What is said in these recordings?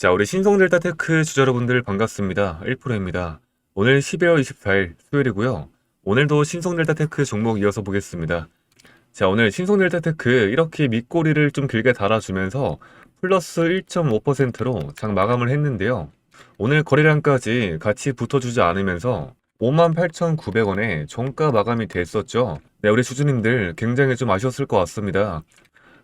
자, 우리 신성델타 테크 주주 여러분들 반갑습니다. 1%입니다. 오늘 12월 24일 수요일이고요. 오늘도 신성델타 테크 종목 이어서 보겠습니다. 자, 오늘 신성델타 테크 이렇게 밑꼬리를 좀 길게 달아주면서 플러스 1.5%로 장 마감을 했는데요. 오늘 거래량까지 같이 붙어주지 않으면서 58,900원에 종가 마감이 됐었죠. 네, 우리 주주님들 굉장히 좀 아쉬웠을 것 같습니다.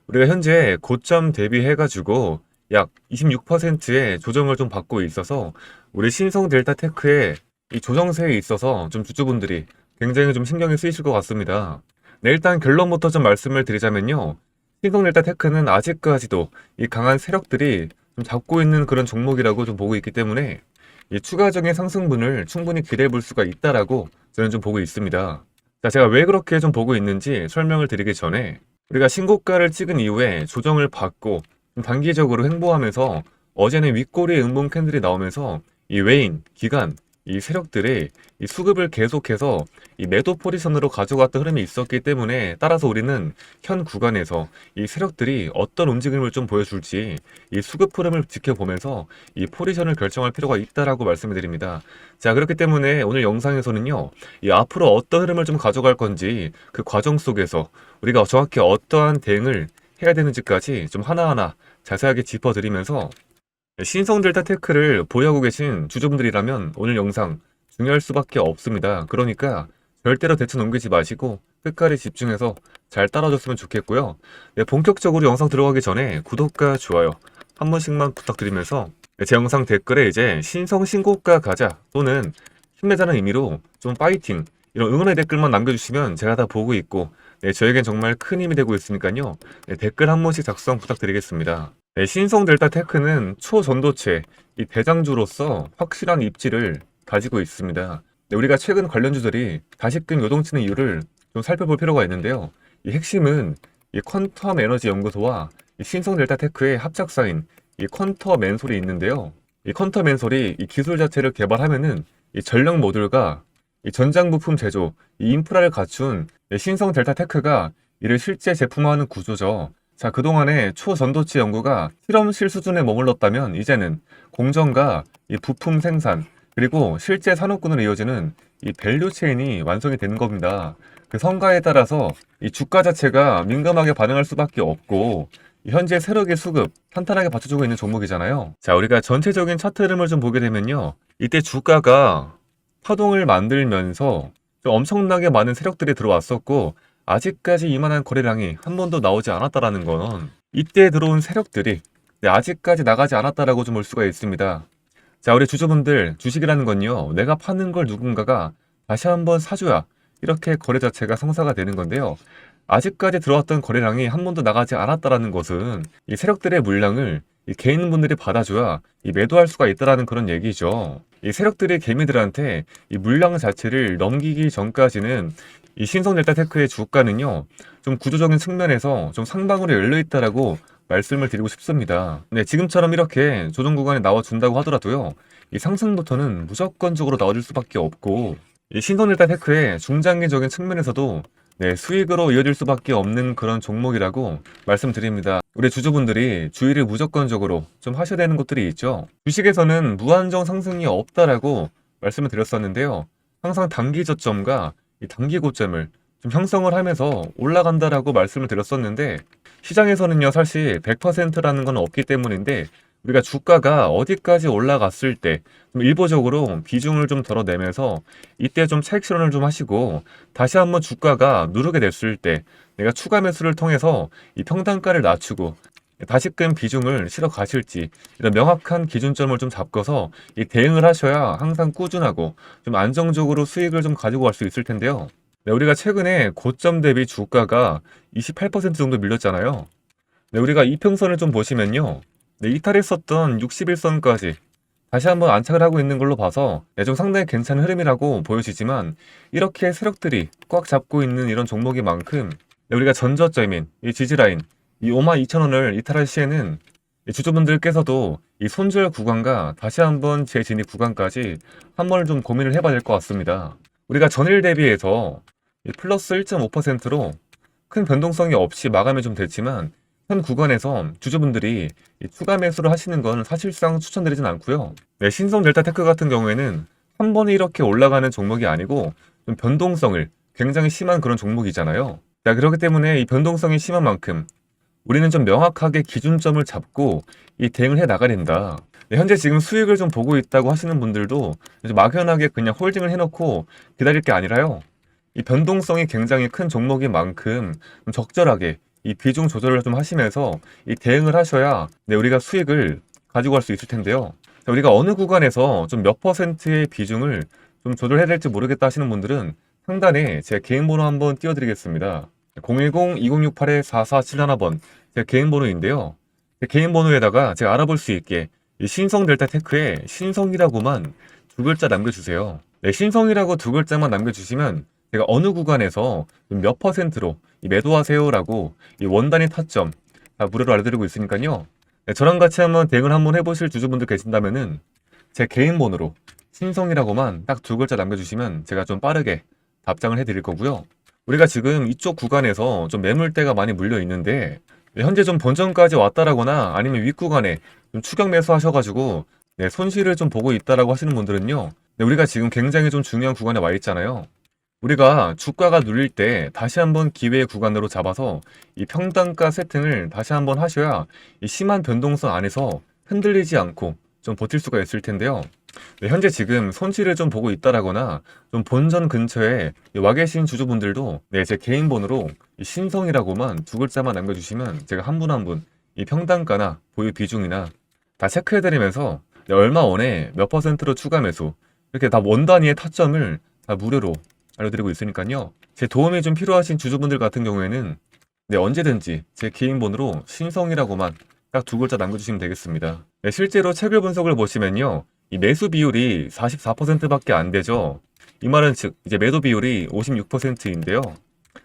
우리가 현재 고점 대비해가지고 약 26%의 조정을 좀 받고 있어서 우리 신성 델타 테크의 이 조정세에 있어서 좀 주주분들이 굉장히 좀 신경이 쓰이실 것 같습니다. 네, 일단 결론부터 좀 말씀을 드리자면요. 신성 델타 테크는 아직까지도 이 강한 세력들이 좀 잡고 있는 그런 종목이라고 좀 보고 있기 때문에 이 추가적인 상승분을 충분히 기대해 볼 수가 있다라고 저는 좀 보고 있습니다. 자, 제가 왜 그렇게 좀 보고 있는지 설명을 드리기 전에 우리가 신고가를 찍은 이후에 조정을 받고 좀 단기적으로 횡보하면서 어제는 윗꼬리에 음봉 캔들이 나오면서 이 외인, 기관, 이 세력들이 이 수급을 계속해서 이 매도 포지션으로 가져갔던 흐름이 있었기 때문에 따라서 우리는 현 구간에서 이 세력들이 어떤 움직임을 좀 보여줄지 이 수급 흐름을 지켜보면서 이 포지션을 결정할 필요가 있다라고 말씀을 드립니다. 자, 그렇기 때문에 오늘 영상에서는요, 이 앞으로 어떤 흐름을 좀 가져갈 건지 그 과정 속에서 우리가 정확히 어떠한 대응을 해야 되는지까지 좀 하나하나 자세하게 짚어드리면서 신성 델 타 테크를 보유하고 계신 주주분들이라면 오늘 영상 중요할 수밖에 없습니다. 그러니까 절대로 대처 넘기지 마시고 끝까지 집중해서 잘 따라줬으면 좋겠고요. 네, 본격적으로 영상 들어가기 전에 구독과 좋아요 한 번씩만 부탁드리면서 네, 제 영상 댓글에 이제 신성 신고가 가자 또는 힘내자는 의미로 좀 파이팅 이런 응원의 댓글만 남겨주시면 제가 다 보고 있고 네, 저에겐 정말 큰 힘이 되고 있으니까요. 네, 댓글 한 번씩 작성 부탁드리겠습니다. 네, 신성 델타 테크는 초전도체 이 대장주로서 확실한 입지를 가지고 있습니다. 네, 우리가 최근 관련 주들이 다시금 요동치는 이유를 좀 살펴볼 필요가 있는데요. 이 핵심은 이 퀀텀 에너지 연구소와 이 신성 델타 테크의 합작사인 이 퀀텀 맨솔이 있는데요. 이 퀀텀 맨솔이 이 기술 자체를 개발하면은 이 전력 모듈과 이 전장 부품 제조, 이 인프라를 갖춘 이 신성 델타 테크가 이를 실제 제품화하는 구조죠. 자, 그동안에 초전도체 연구가 실험실 수준에 머물렀다면 이제는 공정과 이 부품 생산 그리고 실제 산업군으로 이어지는 이 밸류 체인이 완성이 되는 겁니다. 그 성과에 따라서 이 주가 자체가 민감하게 반응할 수밖에 없고 현재 세력의 수급 탄탄하게 받쳐주고 있는 종목이잖아요. 자, 우리가 전체적인 차트 흐름을 좀 보게 되면요. 이때 주가가 파동을 만들면서 좀 엄청나게 많은 세력들이 들어왔었고 아직까지 이만한 거래량이 한 번도 나오지 않았다라는 건 이때 들어온 세력들이 네, 아직까지 나가지 않았다라고 좀 볼 수가 있습니다. 자, 우리 주주분들 주식이라는 건요. 내가 파는 걸 누군가가 다시 한번 사줘야 이렇게 거래 자체가 성사가 되는 건데요. 아직까지 들어왔던 거래량이 한 번도 나가지 않았다라는 것은 이 세력들의 물량을 이 개인분들이 받아줘야 이 매도할 수가 있다라는 그런 얘기죠. 이 세력들의 개미들한테 이 물량 자체를 넘기기 전까지는 이 신성 델타 테크의 주가는요, 좀 구조적인 측면에서 좀 상방으로 열려 있다라고 말씀을 드리고 싶습니다. 네, 지금처럼 이렇게 조정 구간에 나와준다고 하더라도요, 이 상승부터는 무조건적으로 나와줄 수밖에 없고, 이 신성 델타 테크의 중장기적인 측면에서도 네, 수익으로 이어질 수밖에 없는 그런 종목이라고 말씀드립니다. 우리 주주분들이 주의를 무조건적으로 좀 하셔야 되는 것들이 있죠. 주식에서는 무한정 상승이 없다라고 말씀을 드렸었는데요. 항상 단기 저점과 이 단기 고점을 좀 형성을 하면서 올라간다라고 말씀을 드렸었는데 시장에서는요 사실 100%라는 건 없기 때문인데 우리가 주가가 어디까지 올라갔을 때 일부적으로 비중을 좀 덜어내면서 이때 좀 차익 실현을 좀 하시고 다시 한번 주가가 누르게 됐을 때 내가 추가 매수를 통해서 이 평단가를 낮추고 다시금 비중을 실어 가실지 이런 명확한 기준점을 좀 잡고서 이 대응을 하셔야 항상 꾸준하고 좀 안정적으로 수익을 좀 가지고 갈 수 있을 텐데요. 네, 우리가 최근에 고점 대비 주가가 28% 정도 밀렸잖아요. 네, 우리가 이평선을 좀 보시면요. 네, 이탈했었던 61선까지 다시 한번 안착을 하고 있는 걸로 봐서 네, 좀 상당히 괜찮은 흐름이라고 보여지지만 이렇게 세력들이 꽉 잡고 있는 이런 종목인 만큼 네, 우리가 전저점인 이 지지라인 이 5만 2천 원을 이탈할 시에는 주주분들께서도 이 손절 구간과 다시 한번 재진입 구간까지 한 번을 좀 고민을 해봐야 될 것 같습니다. 우리가 전일 대비해서 플러스 1.5%로 큰 변동성이 없이 마감이 좀 됐지만 현 구간에서 주주분들이 이 추가 매수를 하시는 건 사실상 추천드리진 않고요. 네, 신성 델타 테크 같은 경우에는 한 번에 이렇게 올라가는 종목이 아니고 좀 변동성을 굉장히 심한 그런 종목이잖아요. 자, 그렇기 때문에 이 변동성이 심한 만큼 우리는 좀 명확하게 기준점을 잡고 이 대응을 해 나가야 된다. 네, 현재 지금 수익을 좀 보고 있다고 하시는 분들도 막연하게 그냥 홀딩을 해놓고 기다릴 게 아니라요. 이 변동성이 굉장히 큰 종목인 만큼 좀 적절하게 이 비중 조절을 좀 하시면서 이 대응을 하셔야 네, 우리가 수익을 가지고 갈 수 있을 텐데요. 자, 우리가 어느 구간에서 좀 몇 퍼센트의 비중을 좀 조절해야 될지 모르겠다 하시는 분들은 상단에 제 개인 번호 한번 띄워드리겠습니다. 010-2068-4471번 제 개인 번호인데요. 제 개인 번호에다가 제가 알아볼 수 있게 이 신성 델타 테크에 신성이라고만 두 글자 남겨주세요. 네, 신성이라고 두 글자만 남겨주시면 제가 어느 구간에서 몇 퍼센트로 이 매도하세요라고 이 원단위 타점 다 무료로 알려드리고 있으니까요. 네, 저랑 같이 한번 대응을 한번 해보실 주주분들 계신다면은 제 개인 번호로 신성이라고만 딱 두 글자 남겨주시면 제가 좀 빠르게 답장을 해드릴 거고요. 우리가 지금 이쪽 구간에서 좀 매물대가 많이 물려 있는데 네, 현재 좀 본전까지 왔다라거나 아니면 윗구간에 좀 추격 매수하셔가지고 네, 손실을 좀 보고 있다라고 하시는 분들은요. 네, 우리가 지금 굉장히 좀 중요한 구간에 와 있잖아요. 우리가 주가가 눌릴 때 다시 한번 기회의 구간으로 잡아서 이 평단가 세팅을 다시 한번 하셔야 이 심한 변동성 안에서 흔들리지 않고 좀 버틸 수가 있을 텐데요. 네, 현재 지금 손실을 좀 보고 있다라거나 좀 본전 근처에 이와 계신 주주분들도 네, 제 개인 번호로 이 신성이라고만 두 글자만 남겨주시면 제가 한 분 한 분 이 평단가나 보유 비중이나 다 체크해드리면서 네, 얼마 원에 몇 퍼센트로 추가 매수 이렇게 다 원 단위의 타점을 다 무료로 알려드리고 있으니까요. 제 도움이 좀 필요하신 주주분들 같은 경우에는 네, 언제든지 제 개인 번호로 신성이라고만 딱 두 글자 남겨주시면 되겠습니다. 네, 실제로 체결 분석을 보시면요. 이 매수 비율이 44%밖에 안 되죠. 이 말은 즉 이제 매도 비율이 56%인데요.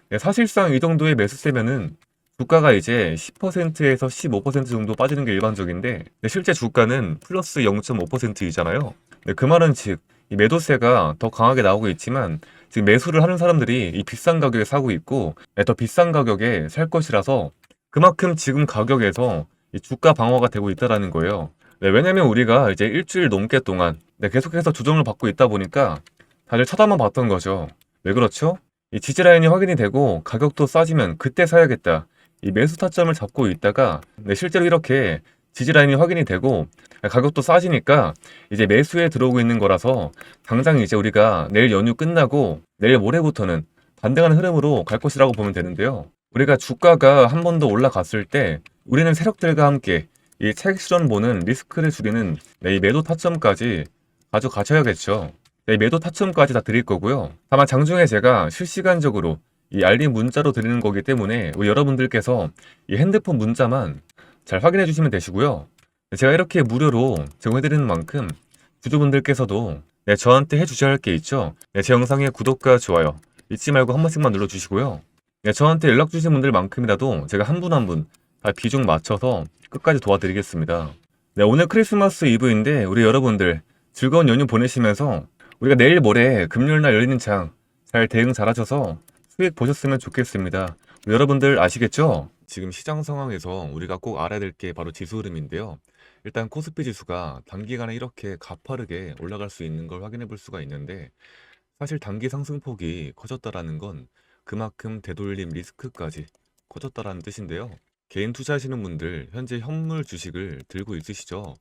네, 사실상 이 정도의 매수세면은 주가가 이제 10%에서 15% 정도 빠지는 게 일반적인데 네, 실제 주가는 플러스 0.5%이잖아요. 네, 그 말은 즉이 매도세가 더 강하게 나오고 있지만 지금 매수를 하는 사람들이 이 비싼 가격에 사고 있고 네, 더 비싼 가격에 살 것이라서 그만큼 지금 가격에서 이 주가 방어가 되고 있다라는 거예요. 네, 왜냐면 우리가 이제 일주일 넘게 동안 네, 계속해서 조정을 받고 있다 보니까 다들 쳐다만 봤던 거죠. 왜 그렇죠? 이 지지 라인이 확인이 되고 가격도 싸지면 그때 사야겠다. 이 매수 타점을 잡고 있다가 네, 실제로 이렇게 지지라인이 확인이 되고 가격도 싸지니까 이제 매수에 들어오고 있는 거라서 당장 이제 우리가 내일 연휴 끝나고 내일 모레부터는 반등하는 흐름으로 갈 것이라고 보면 되는데요. 우리가 주가가 한 번 더 올라갔을 때 우리는 세력들과 함께 이 차익 실현 보는 리스크를 줄이는 네, 이 매도 타점까지 가져가셔야겠죠. 네, 매도 타점까지 다 드릴 거고요. 다만 장중에 제가 실시간적으로 이 알림 문자로 드리는 거기 때문에 여러분들께서 이 핸드폰 문자만 잘 확인해 주시면 되시고요. 네, 제가 이렇게 무료로 제공해드리는 만큼 주주분들께서도 네, 저한테 해주셔야 할 게 있죠. 네, 제 영상에 구독과 좋아요 잊지 말고 한 번씩만 눌러주시고요. 네, 저한테 연락 주신 분들만큼이라도 제가 한 분 한 분 다 비중 맞춰서 끝까지 도와드리겠습니다. 네, 오늘 크리스마스 이브인데 우리 여러분들 즐거운 연휴 보내시면서 우리가 내일 모레 금요일 날 열리는 장 잘 대응 잘하셔서 수익 보셨으면 좋겠습니다. 여러분들 아시겠죠? 지금 시장 상황에서 우리가 꼭 알아야 될 게 바로 지수 흐름인데요. 일단 코스피 지수가 단기간에 이렇게 가파르게 올라갈 수 있는 걸 확인해 볼 수가 있는데 사실 단기 상승폭이 커졌다라는 건 그만큼 되돌림 리스크까지 커졌다라는 뜻인데요. 개인 투자하시는 분들 현재 현물 주식을 들고 있으시죠?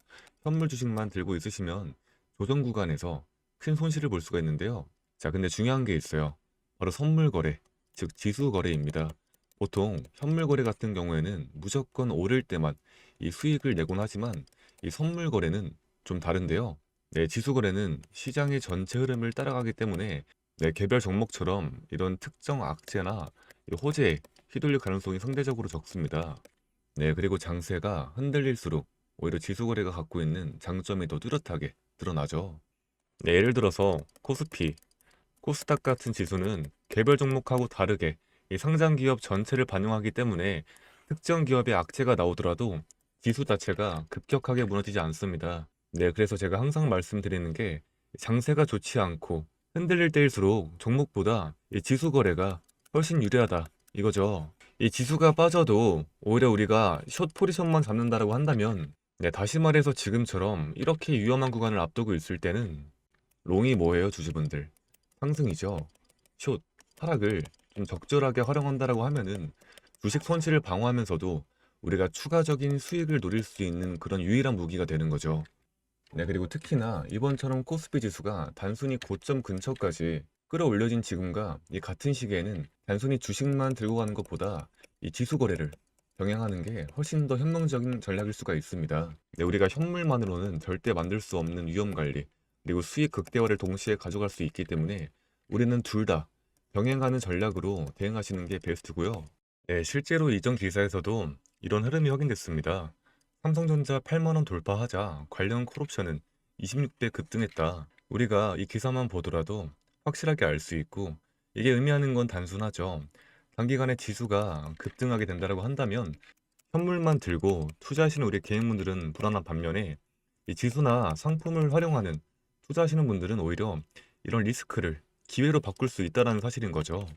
현물 주식만 들고 있으시면 조정 구간에서 큰 손실을 볼 수가 있는데요. 자, 근데 중요한 게 있어요. 바로 선물 거래, 즉 지수 거래입니다. 보통 현물 거래 같은 경우에는 무조건 오를 때만 이 수익을 내곤 하지만 이 선물 거래는 좀 다른데요. 네, 지수 거래는 시장의 전체 흐름을 따라가기 때문에 네, 개별 종목처럼 이런 특정 악재나 이 호재에 휘둘릴 가능성이 상대적으로 적습니다. 네, 그리고 장세가 흔들릴수록 오히려 지수 거래가 갖고 있는 장점이 더 뚜렷하게 드러나죠. 네, 예를 들어서 코스피, 코스닥 같은 지수는 개별 종목하고 다르게 이 상장 기업 전체를 반영하기 때문에 특정 기업의 악재가 나오더라도 지수 자체가 급격하게 무너지지 않습니다. 네, 그래서 제가 항상 말씀드리는 게 장세가 좋지 않고 흔들릴 때일수록 종목보다 이 지수 거래가 훨씬 유리하다 이거죠. 이 지수가 빠져도 오히려 우리가 숏 포지션만 잡는다라고 한다면 네, 다시 말해서 지금처럼 이렇게 위험한 구간을 앞두고 있을 때는 롱이 뭐예요, 주주분들? 상승이죠. 숏, 하락을 좀 적절하게 활용한다라고 하면은 주식 손실을 방어하면서도 우리가 추가적인 수익을 노릴 수 있는 그런 유일한 무기가 되는 거죠. 네, 그리고 특히나 이번처럼 코스피 지수가 단순히 고점 근처까지 끌어올려진 지금과 이 같은 시기에는 단순히 주식만 들고 가는 것보다 이 지수 거래를 병행하는 게 훨씬 더 현명적인 전략일 수가 있습니다. 네, 우리가 현물만으로는 절대 만들 수 없는 위험 관리, 그리고 수익 극대화를 동시에 가져갈 수 있기 때문에 우리는 둘 다 병행하는 전략으로 대응하시는 게 베스트고요. 네, 실제로 이전 기사에서도 이런 흐름이 확인됐습니다. 삼성전자 8만 원 돌파하자 관련 콜옵션은 26배 급등했다. 우리가 이 기사만 보더라도 확실하게 알 수 있고 이게 의미하는 건 단순하죠. 단기간에 지수가 급등하게 된다고 한다면 현물만 들고 투자하시는 우리 개인분들은 불안한 반면에 이 지수나 상품을 활용하는 투자하시는 분들은 오히려 이런 리스크를 기회로 바꿀 수 있다는 사실인 거죠.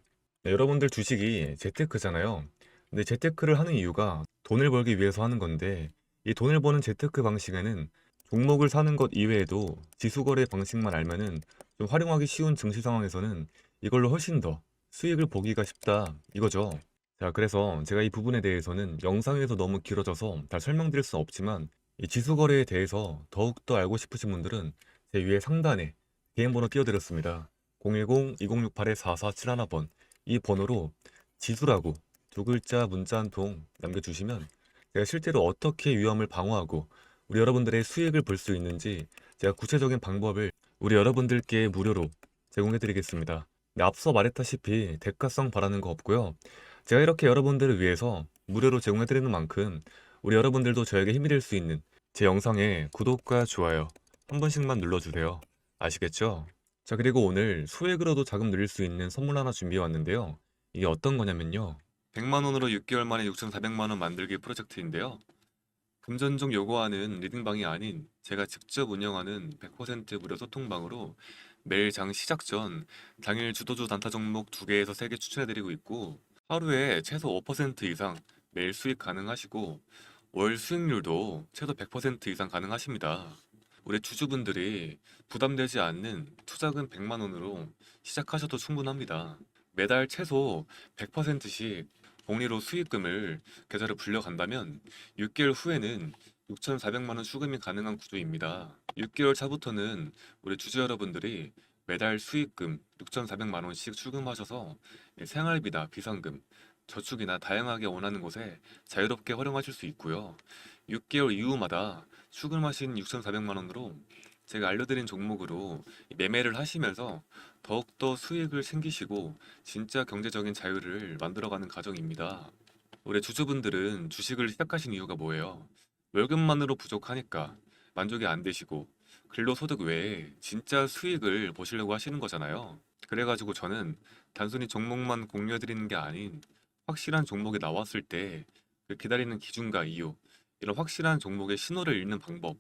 네, 여러분들 주식이 재테크잖아요. 근데 재테크를 하는 이유가 돈을 벌기 위해서 하는 건데 이 돈을 버는 재테크 방식에는 종목을 사는 것 이외에도 지수 거래 방식만 알면은 좀 활용하기 쉬운 증시 상황에서는 이걸로 훨씬 더 수익을 보기가 쉽다 이거죠. 자, 그래서 제가 이 부분에 대해서는 영상에서 너무 길어져서 다 설명드릴 수 없지만 이 지수 거래에 대해서 더욱더 알고 싶으신 분들은 제 위에 상단에 개인 번호 띄워드렸습니다. 010-2068-4471번 이 번호로 지수라고 두 글자 문자 한 통 남겨주시면 제가 실제로 어떻게 위험을 방어하고 우리 여러분들의 수익을 볼 수 있는지 제가 구체적인 방법을 우리 여러분들께 무료로 제공해 드리겠습니다. 네, 앞서 말했다시피 대가성 바라는 거 없고요. 제가 이렇게 여러분들을 위해서 무료로 제공해 드리는 만큼 우리 여러분들도 저에게 힘이 될 수 있는 제 영상에 구독과 좋아요 한 번씩만 눌러주세요. 아시겠죠? 자, 그리고 오늘 소액으로도 자금 늘릴 수 있는 선물 하나 준비해 왔는데요. 이게 어떤 거냐면요. 100만 원으로 6개월 만에 6,400만 원 만들기 프로젝트인데요. 금전종 요구하는 리딩방이 아닌 제가 직접 운영하는 100% 무료 소통방으로 매일 장 시작 전 당일 주도주 단타 종목 2개에서 3개 추천해드리고 있고 하루에 최소 5% 이상 매일 수익 가능하시고 월 수익률도 최소 100% 이상 가능하십니다. 우리 주주분들이 부담되지 않는 투자금 100만 원으로 시작하셔도 충분합니다. 매달 최소 100%씩 복리로 수익금을 계좌로 불려간다면 6개월 후에는 6,400만 원 수금이 가능한 구조입니다. 6개월 차부터는 우리 주주 여러분들이 매달 수익금 6,400만 원씩 출금하셔서 생활비나 비상금, 저축이나 다양하게 원하는 곳에 자유롭게 활용하실 수 있고요. 6개월 이후마다 출금하신 6,400만 원으로 제가 알려드린 종목으로 매매를 하시면서 더욱더 수익을 챙기시고 진짜 경제적인 자유를 만들어가는 과정입니다. 우리 주주분들은 주식을 시작하신 이유가 뭐예요? 월급만으로 부족하니까 만족이 안 되시고 근로소득 외에 진짜 수익을 보시려고 하시는 거잖아요. 그래가지고 저는 단순히 종목만 공유해드리는 게 아닌 확실한 종목이 나왔을 때 그 기다리는 기준과 이유, 이런 확실한 종목의 신호를 읽는 방법,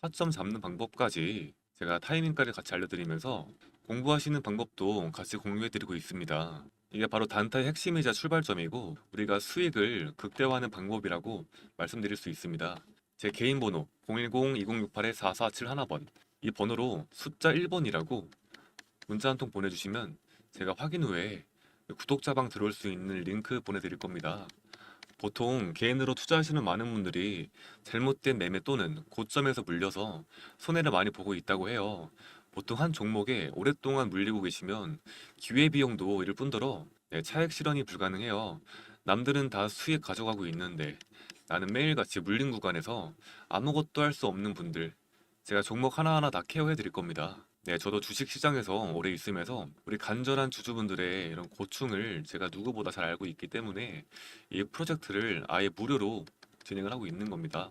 타점 잡는 방법까지 제가 타이밍까지 같이 알려드리면서 공부하시는 방법도 같이 공유해드리고 있습니다. 이게 바로 단타의 핵심이자 출발점이고 우리가 수익을 극대화하는 방법이라고 말씀드릴 수 있습니다. 제 개인 번호 010-2068-4471번 이 번호로 숫자 1번이라고 문자 한 통 보내주시면 제가 확인 후에 구독자방 들어올 수 있는 링크 보내드릴 겁니다. 보통 개인으로 투자하시는 많은 분들이 잘못된 매매 또는 고점에서 물려서 손해를 많이 보고 있다고 해요. 보통 한 종목에 오랫동안 물리고 계시면 기회비용도 일 뿐더러 네, 차액 실현이 불가능해요. 남들은 다 수익 가져가고 있는데 나는 매일같이 물린 구간에서 아무것도 할 수 없는 분들 제가 종목 하나하나 다 케어해 드릴 겁니다. 네, 저도 주식 시장에서 오래 있으면서 우리 간절한 주주분들의 이런 고충을 제가 누구보다 잘 알고 있기 때문에 이 프로젝트를 아예 무료로 진행을 하고 있는 겁니다.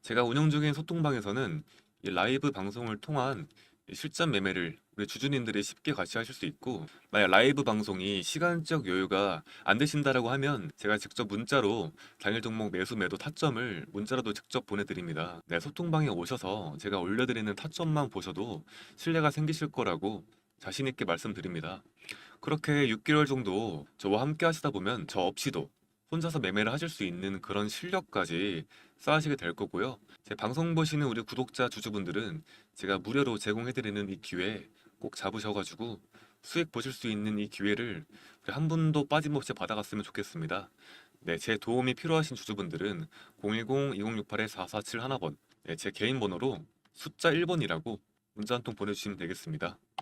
제가 운영 중인 소통방에서는 이 라이브 방송을 통한 이 실전 매매를 우리 주주님들이 쉽게 같이 하실 수 있고 만약 라이브 방송이 시간적 여유가 안 되신다라고 하면 제가 직접 문자로 당일 종목 매수 매도 타점을 문자로도 직접 보내드립니다. 네, 소통방에 오셔서 제가 올려드리는 타점만 보셔도 신뢰가 생기실 거라고 자신 있게 말씀드립니다. 그렇게 6개월 정도 저와 함께 하시다 보면 저 없이도 혼자서 매매를 하실 수 있는 그런 실력까지 쌓으시게 될 거고요. 제 방송 보시는 우리 구독자 주주분들은 제가 무료로 제공해드리는 이 기회 꼭 잡으셔가지고 수익 보실 수 있는 이 기회를 한 분도 빠짐없이 받아갔으면 좋겠습니다. 네, 제 도움이 필요하신 주주분들은 010-2068-4471번 네, 제 개인 번호로 숫자 1번이라고 문자 한 통 보내주시면 되겠습니다.